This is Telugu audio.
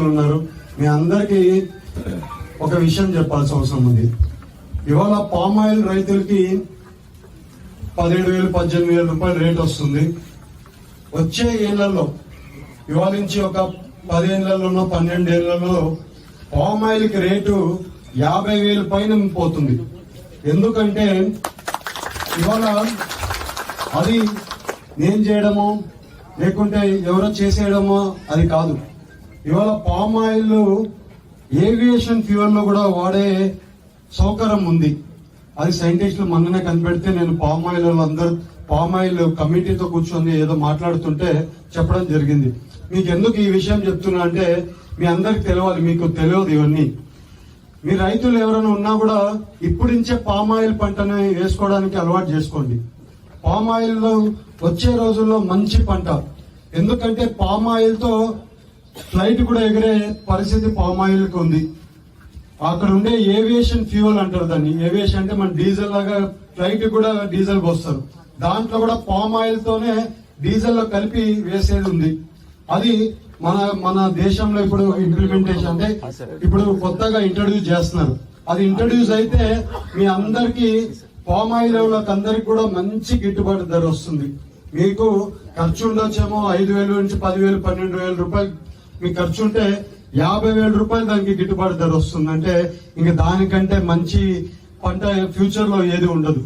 రైతులు ఉన్నారు. మీ అందరికీ ఒక విషయం చెప్పాల్సిన అవసరం ఉంది. ఇవాళ పామ్ ఆయిల్ రైతులకి పదిహేడు వేలు పద్దెనిమిది వేల రూపాయల రేట్ వస్తుంది. వచ్చే ఏళ్ళలో ఇవాళ నుంచి ఒక పదిహేనులలోనో పన్నెండేళ్ళలో పామ్ ఆయిల్కి రేటు యాభై వేలు పైన పోతుంది. ఎందుకంటే ఇవాళ అది నేను చేయడమో లేకుంటే ఎవరో చేసేయడమో అది కాదు. ఇవాళ పామ్ ఆయిల్ ఏవియేషన్ ఫ్యూయల్లో కూడా వాడే సౌకర్యం ఉంది. అది సైంటిస్టులు మొన్ననే కనిపెడితే నేను పామ్ ఆయిల్ అందరూ పామ్ ఆయిల్ కమిటీతో కూర్చొని ఏదో మాట్లాడుతుంటే చెప్పడం జరిగింది. మీకు ఎందుకు ఈ విషయం చెప్తున్నా అంటే మీ అందరికి తెలియాలి మీకు తెలియదు ఇవన్నీ. మీ రైతులు ఎవరైనా ఉన్నా కూడా ఇప్పుడించే పామ్ ఆయిల్ పంటను వేసుకోవడానికి అలవాటు చేసుకోండి. పామ్ ఆయిల్లో వచ్చే రోజుల్లో మంచి పంట. ఎందుకంటే పామ్ ఆయిల్తో ఫ్లైట్ కూడా ఎగిరే పరిస్థితి పామ్ ఉంది. అక్కడ ఉండే ఏవియేషన్ ఫ్యూయల్ అంటారు దాన్ని. ఏవియేషన్ అంటే మన డీజిల్ లాగా ఫ్లైట్ కూడా డీజిల్ పోస్తారు. దాంట్లో కూడా పామ్ ఆయిల్ తోనే డీజిల్లో కలిపి వేసేది ఉంది. అది మన మన దేశంలో ఇప్పుడు ఇంప్లిమెంటేషన్ అంటే ఇప్పుడు కొత్తగా ఇంట్రడ్యూస్ చేస్తున్నారు. అది ఇంట్రడ్యూస్ అయితే మీ అందరికి పామ్ ఆయిల్ అందరికి కూడా మంచి గిట్టుబాటు ధర వస్తుంది. మీకు ఖర్చు ఉండొచ్చేమో ఐదు వేలు నుంచి పదివేలు పన్నెండు వేల రూపాయలు మీ ఖర్చు ఉంటే యాభై వేల రూపాయలు దానికి గిట్టుబాటు ధర వస్తుంది. అంటే ఇంకా దానికంటే మంచి పంట ఫ్యూచర్లో ఏది ఉండదు.